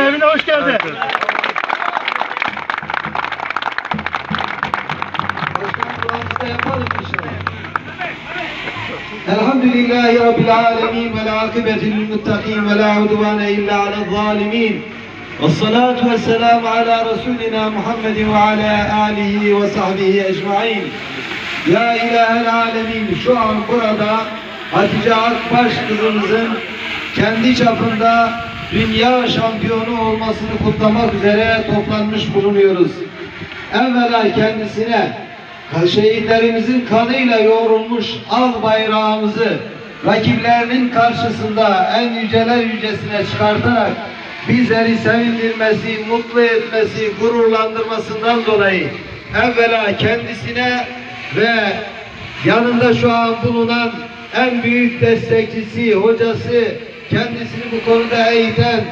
Evine hoş geldin. الحمد لله رب العالمين والعاقبة للمتقين ولا عدوان إلا على الظالمين والصلاة والسلام على رسولنا محمد وعلى آله وصحبه أجمعين Ya İlahel Alemin şu an burada Hatice Akbaş kızımızın kendi çapında dünya şampiyonu olmasını kutlamak üzere toplanmış bulunuyoruz. Evvela kendisine şehitlerimizin kanıyla yoğrulmuş al bayrağımızı rakiplerinin karşısında en yüceler yücesine çıkartarak bizleri sevindirmesi, mutlu etmesi, gururlandırmasından dolayı evvela kendisine ve yanında şu an bulunan en büyük destekçisi, hocası, kendisini bu konuda eğiten